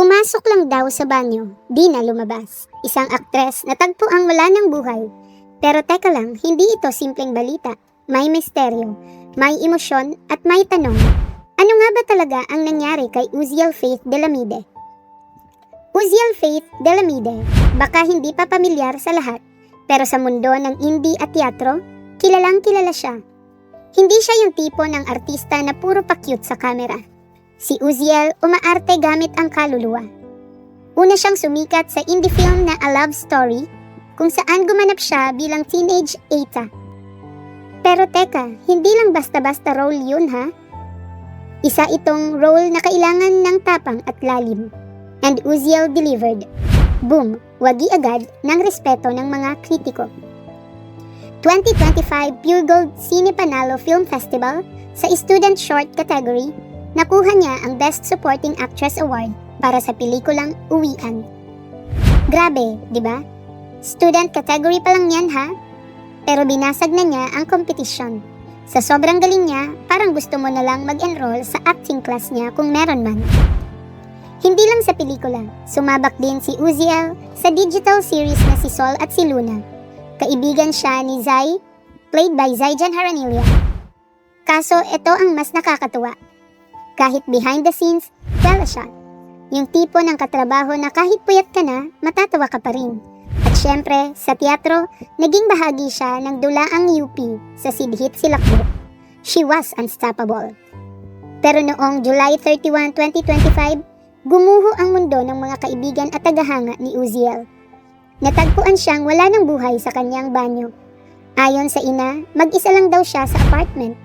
Pumasok lang daw sa banyo, di na lumabas. Isang aktres na tagpo ang wala ng buhay. Pero teka lang, hindi ito simpleng balita. May misteryo, may emosyon at may tanong. Ano nga ba talaga ang nangyari kay Uziel Faith Delamide? Uziel Faith Delamide, baka hindi pa pamilyar sa lahat, pero sa mundo ng indie at teatro, kilalang kilala siya. Hindi siya yung tipo ng artista na puro pa-cute sa kamera. Si Uziel umaarte gamit ang kaluluwa. Una siyang sumikat sa indie film na A Love Story, kung saan gumanap siya bilang teenage Eta. Pero teka, hindi lang basta-basta role yun ha? Isa itong role na kailangan ng tapang at lalim. And Uziel delivered. Boom! Wagi agad ng respeto ng mga kritiko. 2025 Pure Gold Cine Panalo Film Festival sa Student Short category, nakuha niya ang Best Supporting Actress Award para sa pelikulang Uwian. Grabe, di ba? Student category pa lang yan ha? Pero binasag na niya ang competition. Sa sobrang galing niya, parang gusto mo na lang mag-enroll sa acting class niya kung meron man. Hindi lang sa pelikula, sumabak din si Uziel sa digital series na si Sol at si Luna. Kaibigan siya ni Zai, played by Zaijan Haranilia. Kaso ito ang mas nakakatuwa. Kahit behind the scenes, siya. Yung tipo ng katrabaho na kahit puyat ka na, matatawa ka pa rin. At syempre, sa teatro, naging bahagi siya ng dulaang UP sa Sidhit Silakbo. She was unstoppable. Pero noong July 31, 2025, gumuho ang mundo ng mga kaibigan at tagahanga ni Uziel. Natagpuan siyang wala ng buhay sa kanyang banyo. Ayon sa ina, mag-isa lang daw siya sa apartment.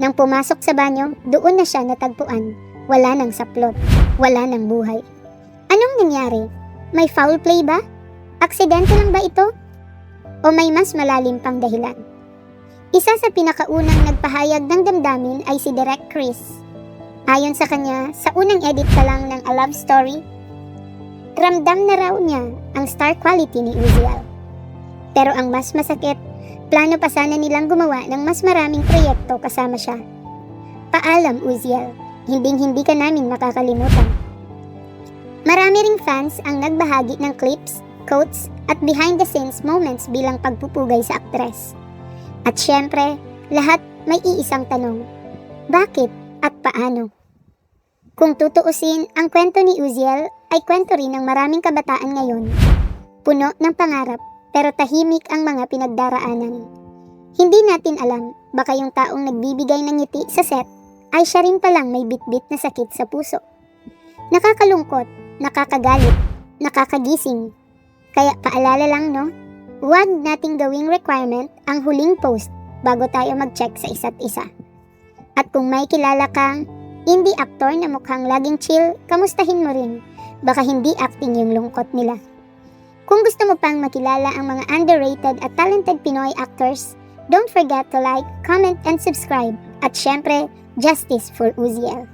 Nang pumasok sa banyo, doon na siya natagpuan. Wala nang saplot, wala nang buhay. Anong nangyari? May foul play ba? Aksidente lang ba ito? O may mas malalim pang dahilan? Isa sa pinakaunang nagpahayag ng damdamin ay si Direk Chris. Ayon sa kanya, sa unang edit pa lang ng A Love Story, ramdam na raw niya ang star quality ni Uziel. Pero ang mas masakit, plano pa sana nilang gumawa ng mas maraming proyekto kasama siya. Paalam Uziel, hinding hindi ka namin makakalimutan. Marami ring fans ang nagbahagi ng clips, quotes, at behind the scenes moments bilang pagpupugay sa aktres. At syempre, lahat may iisang tanong. Bakit at paano? Kung tutuusin, ang kwento ni Uziel ay kwento rin ng maraming kabataan ngayon. Puno ng pangarap, pero tahimik ang mga pinagdaraanan. Hindi natin alam, baka yung taong nagbibigay ng ngiti sa set ay siya rin palang may bitbit na sakit sa puso. Nakakalungkot, nakakagalit, nakakagising. Kaya paalala lang no, huwag nating gawing requirement ang huling post bago tayo mag-check sa isa't isa. At kung may kilala kang indie actor na mukhang laging chill, kamustahin mo rin. Baka hindi acting yung lungkot nila. Kung gusto mo pang makilala ang mga underrated at talented Pinoy actors, don't forget to like, comment, and subscribe. At syempre, justice for Uziel.